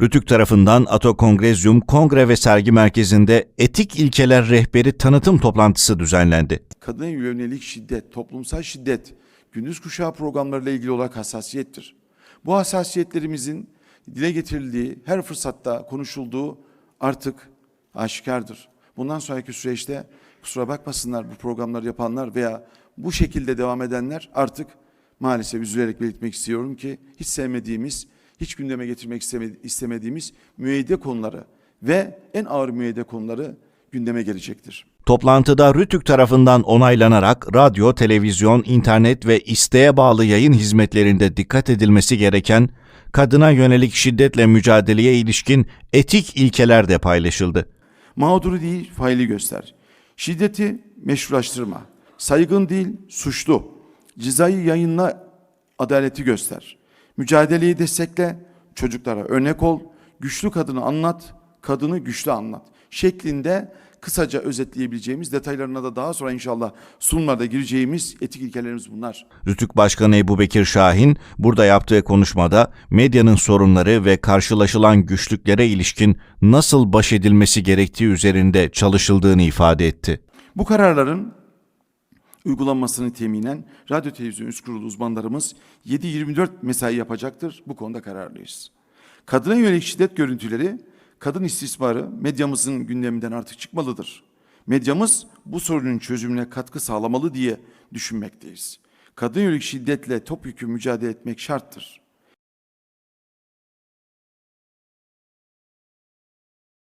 Rütük tarafından Ato Kongrezyum Kongre ve Sergi Merkezi'nde Etik İlkeler Rehberi tanıtım toplantısı düzenlendi. kadına yönelik şiddet, toplumsal şiddet, gündüz kuşağı programlarıyla ilgili olarak hassasiyettir. Bu hassasiyetlerimizin dile getirildiği, her fırsatta konuşulduğu artık aşikardır. Bundan sonraki süreçte kusura bakmasınlar bu programları yapanlar veya bu şekilde devam edenler artık maalesef üzülerek belirtmek istiyorum ki hiç sevmediğimiz, hiç gündeme getirmek isteme- istemediğimiz müeyyide konuları ve en ağır müeyyide konuları gündeme gelecektir. Toplantıda Rütük tarafından onaylanarak radyo, televizyon, internet ve isteğe bağlı yayın hizmetlerinde dikkat edilmesi gereken kadına yönelik şiddetle mücadeleye ilişkin etik ilkeler de paylaşıldı. Mağduru değil, faili göster. Şiddeti meşrulaştırma. Saygın değil, suçlu. Cezayı yayınla, adaleti göster. Mücadeleyi destekle, çocuklara örnek ol. Güçlü kadını anlat, kadını güçlü anlat. Şeklinde kısaca özetleyebileceğimiz detaylarına da daha sonra inşallah sunumlarda gireceğimiz etik ilkelerimiz bunlar. Rütük Başkanı Ebu Bekir Şahin burada yaptığı konuşmada medyanın sorunları ve karşılaşılan güçlüklere ilişkin nasıl baş edilmesi gerektiği üzerinde çalışıldığını ifade etti. Bu kararların uygulanmasını teminen Radyo Televizyon Üst Kurulu uzmanlarımız 7-24 mesai yapacaktır. Bu konuda kararlıyız. Kadına yönelik şiddet görüntüleri, kadın istismarı medyamızın gündeminden artık çıkmalıdır. Medyamız bu sorunun çözümüne katkı sağlamalı diye düşünmekteyiz. Kadına yönelik şiddetle topyekun mücadele etmek şarttır.